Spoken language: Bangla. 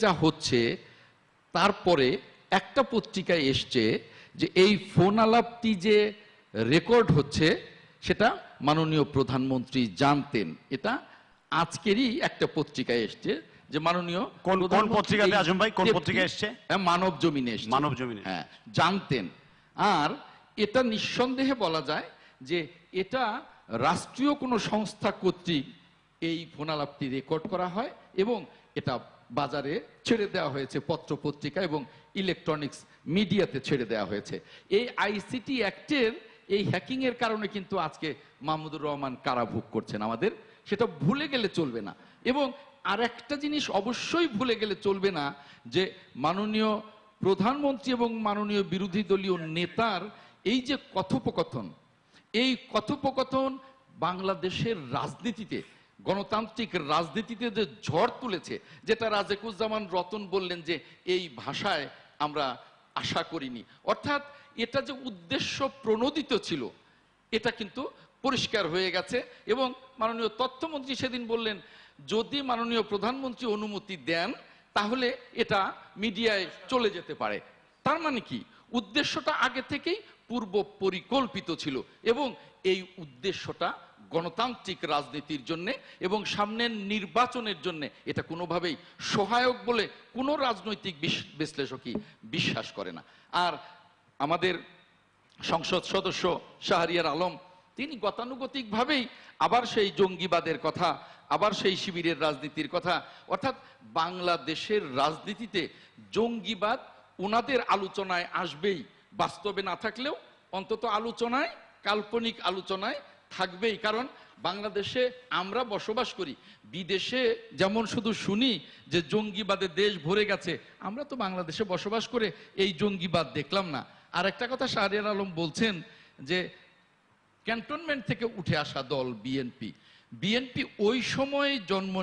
যা হচ্ছে তারপরে একটা পত্রিকায় এসছে যে এই ফোন আলাপটি যে রেকর্ড হচ্ছে সেটা মাননীয় প্রধানমন্ত্রী জানতেন এটা আজকেরই একটা পত্রিকায় এসছে যে মাননীয় কোন- কোন পত্রিকাতে আজম ভাই? কোন পত্রিকায় এসছে? হ্যাঁ, মানব জমিনে এসছে মানব জমিনে। হ্যাঁ জানতেন আর এটা নিঃসন্দেহে বলা যায় যে এটা রাষ্ট্রীয় কোনো সংস্থা কর্তৃক এই ফোনালাপটি রেকর্ড করা হয় এবং এটা বাজারে ছেড়ে দেওয়া হয়েছে পত্র পত্রিকা এবং ইলেকট্রনিক্স মিডিয়াতে ছেড়ে দেওয়া হয়েছে। এই আইসিটি অ্যাক্টের এই হ্যাকিং এর কারণে কিন্তু আজকে মাহমুদুর রহমান কারাভোগ করছেন আমাদের। সেটা ভুলে গেলে চলবে না। এবং আর একটা জিনিস অবশ্যই ভুলে গেলে চলবে না, যে মাননীয় প্রধানমন্ত্রী এবং মাননীয় বিরোধী দলীয় নেতার এই যে কথোপকথন, এই কথোপকথন বাংলাদেশের রাজনীতিতে গণতান্ত্রিক রাজনীতিতে যে ঝড় তুলেছে, যেটা রাজেকুজ্জামান রতন বললেন যে এই ভাষায় আমরা আশা করিনি। অর্থাৎ এটা যে উদ্দেশ্য প্রণোদিত ছিল, এটা কিন্তু পরিষ্কার হয়ে গেছে এবং মাননীয় তথ্যমন্ত্রী সেদিন বললেন, যদি মাননীয় প্রধানমন্ত্রী অনুমতি দেন, তাহলে এটা মিডিয়ায় চলে যেতে পারে। তার মানে কি? উদ্দেশ্যটা আগে থেকেই পূর্ব পরিকল্পিত ছিল এবং এই উদ্দেশ্যটা গণতান্ত্রিক রাজনীতির জন্য এবং সামনের নির্বাচনের জন্য এটা কোনোভাবেই সহায়ক বলে কোনো রাজনৈতিক বিশ্লেষকই বিশ্বাস করে না। আর আমাদের সংসদ সদস্য শাহরিয়ার আলম, তিনি গতানুগতিকভাবেই আবার সেই জঙ্গিবাদের কথা, আবার সেই শিবিরের রাজনীতির কথা, অর্থাৎ বাংলাদেশের রাজনীতিতে জঙ্গিবাদ ওনাদের আলোচনায় আসবেই। বাস্তবে না থাকলেও অন্তত আলোচনায়, কাল্পনিক আলোচনায় থাকবেই। কারণ বাংলাদেশে আমরা বসবাস করি। বিদেশে যেমন শুধু শুনি যে জঙ্গিবাদে দেশ ভরে গেছে, আমরা তো বাংলাদেশে বসবাস করে এই জঙ্গিবাদ দেখলাম না। আর একটা কথা শাহরিয়ার আলম বলছেন যে ক্যান্টনমেন্ট থেকে উঠে আসা দল বিএনপি বিএনপি ওই সময় জন্ম